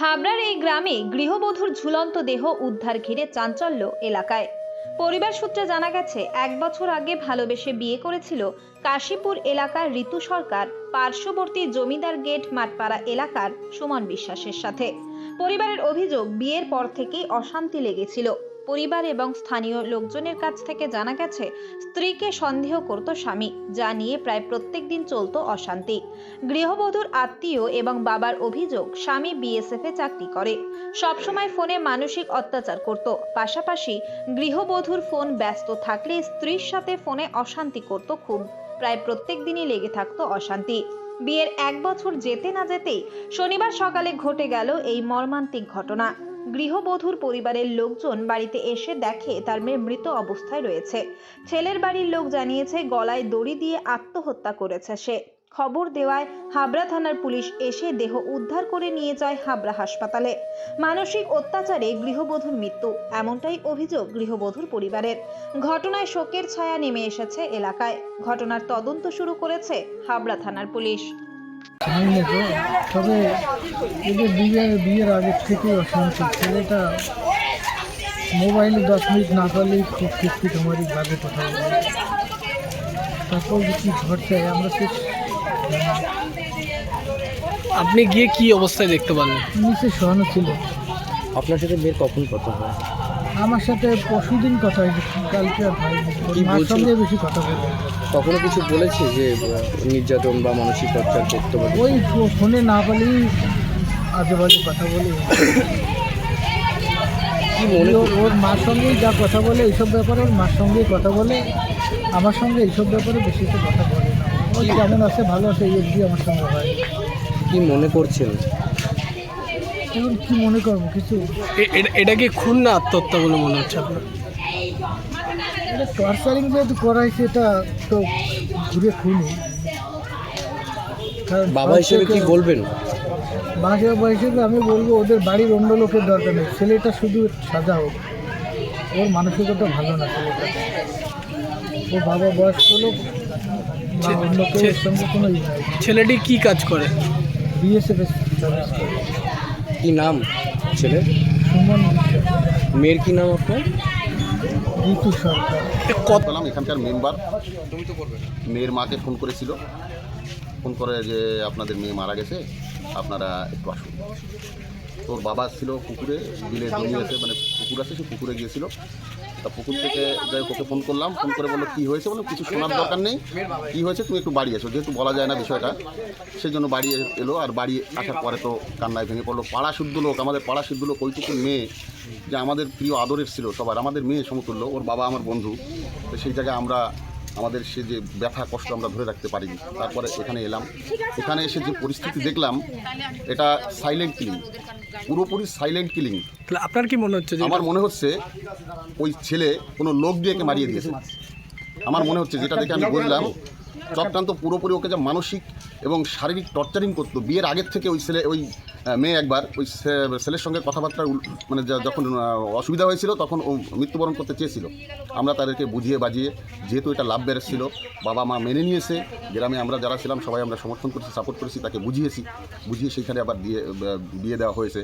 হাবড়ার এই গ্রামে গৃহবধূর ঝুলন্ত দেহ উদ্ধার ঘিরে চাঞ্চল্য এলাকায়। পরিবার সূত্রে জানা গেছে, এক বছর আগে ভালোবেসে বিয়ে করেছিল কাশীপুর এলাকার ঋতু সরকার পার্শ্ববর্তী জমিদার গেট মাঠপাড়া এলাকার সুমন বিশ্বাসের সাথে। পরিবারের অভিযোগ, বিয়ের পর থেকেই অশান্তি লেগেছিল। পরিবার এবং স্থানীয় লোকজনের কাছ থেকে জানা গেছে, স্ত্রীকে সন্দেহ করত স্বামী, যা নিয়ে প্রায় প্রত্যেক দিন চলত অশান্তি। গৃহবধূর আত্মীয় এবং বাবার অভিযোগ, স্বামী বিএসএফ এ চাকরি করে। সবসময় ফোনে মানসিক অত্যাচার করত। পাশাপাশি গৃহবধূর ফোন ব্যস্ত থাকলে স্ত্রীর সাথে ফোনে অশান্তি করত খুব। প্রায় প্রত্যেক দিনই লেগে থাকতো অশান্তি। বিয়ের এক বছর যেতে না যেতেই শনিবার সকালে ঘটে গেল এই মর্মান্তিক ঘটনা। গৃহবধূর পরিবারের লোকজন বাড়িতে এসে দেখে তার মেয়ে মৃত অবস্থায় রয়েছে। ছেলের বাড়ির লোক জানিয়েছে, গলায় দড়ি দিয়ে আত্মহত্যা করেছে সে। খবর দেওয়ায় হাবড়া থানার পুলিশ এসে দেহ উদ্ধার করে নিয়ে যায় হাবড়া হাসপাতালে। মানসিক অত্যাচারে গৃহবধূর মৃত্যু, এমনটাই অভিযোগ গৃহবধূর পরিবারের। ঘটনায় শোকের ছায়া নেমে এসেছে এলাকায়। ঘটনার তদন্ত শুরু করেছে হাবড়া থানার পুলিশ। সামনে তো তবে এদের বিয়ের বিয়ের আগের থেকেই অশান্তি ছেলেটা মোবাইলে দশ মিনিট না পারলেই খুব কিস্তি তোমারই বাজে কথা বলে তারপর যে কী ঘটছে আমরা তো আপনি গিয়ে কি অবস্থায় দেখতে পারলেন? নিচে শোয়ানো ছিল। আপনার সাথে মেয়ের কখন কথা হয়? আমার সাথে পরশুদিন কথা হয়েছে কালকে আর কি মার? সঙ্গে বেশি কথা বলে কখনো কিছু বলেছে যে নির্যাতন বা মানসিক টর্চার করতে পারে ওই ফোনে না পারলেই আজে বাজে কথা বলে। ওর মার সঙ্গেই যা কথা বলে এইসব ব্যাপারে ওর মার সঙ্গেই কথা বলে। আমার সঙ্গে এইসব ব্যাপারে বেশি তো কথা বলে না। ও কেমন আছে ভালো আছে এই অবধি আমার সঙ্গে হয়। কি মনে করছেন? এখন কি মনে করব কিছু? এটা- কি খুন না আত্মহত্যা বলে মনে হচ্ছে আপনার? এটা টর্চারিং যেহেতু করা হয়েছে এটা তো ঘুরে খুনি বাবা হিসেবে কি বলবেন? বাবা হিসেবে আমি বলব ওদের বাড়ির অন্য লোকের দরকার নেই। ছেলেটা শুধু সাজা হোক। ওর মানসিকতা ভালো না ছেলেটা ও বাবা বয়স্ক লোক কোনো ছেলেটি কি কাজ করে? বিএসএফ সার্ভিস করে। কি নাম ছেলে? মেয়ের কি নাম আপনার? এখানকার মেম্বার। মেয়ের মাকে ফোন করেছিল। ফোন করে যে আপনাদের মেয়ে মারা গেছে, আপনারা একটু আসুন। তোর বাবা ছিল পুকুরে, বিলে জমি আছে মানে পুকুর আছে, সে পুকুরে গিয়েছিল। তা পুকুর থেকে যাই ওকে ফোন করলাম, ফোন করে বলল, কী হয়েছে? বলো কিছু শোনার দরকার নেই। কী হয়েছে? তুমি একটু বাড়ি এসো। যেহেতু বলা যায় না বিষয়টা সেই জন্য বাড়ি এলো, আর বাড়ি আসার পরে তো কান্নায় ভেঙে পড়ল। পাড়া শুদ্ধ লোক, আমাদের পাড়া শুদ্ধ লোক ওইটুকু মেয়ে, যে আমাদের প্রিয় আদরের ছিল সবার, আমাদের মেয়ে সমতুল্য, ওর বাবা আমার বন্ধু। তো সেই জায়গায় আমরা আমাদের সে যে ব্যথা কষ্ট আমরা ধরে রাখতে পারিনি তারপরে এখানে এলাম। এখানে এসে যে পরিস্থিতি দেখলাম এটা সাইলেন্ট কিলিং পুরোপুরি সাইলেন্ট কিলিং তাহলে আপনার কি মনে হচ্ছে যে আমার মনে হচ্ছে ওই ছেলে কোনো লোক দিয়ে একে মারিয়ে দিয়েছে। আমার মনে হচ্ছে যেটা দেখে আমি বুঝলাম চক্রান্ত পুরোপুরি ওকে যে মানসিক এবং শারীরিক টর্চারিং করতো। বিয়ের আগের থেকে ওই ছেলে, ওই মেয়ে একবার, ওই ছেলের সঙ্গে কথাবার্তা মানে যখন অসুবিধা হয়েছিল তখন ও মৃত্যুবরণ করতে চেয়েছিল। আমরা তাদেরকে বুঝিয়ে বাজিয়ে, যেহেতু এটা লাভ ব্যারেজ বাবা মা মেনে নিয়েছে, গ্রামে আমরা যারা ছিলাম সবাই আমরা সমর্থন করেছি সাপোর্ট করেছি, তাকে বুঝিয়েছি, বুঝিয়ে সেইখানে আবার দিয়ে বিয়ে দেওয়া হয়েছে।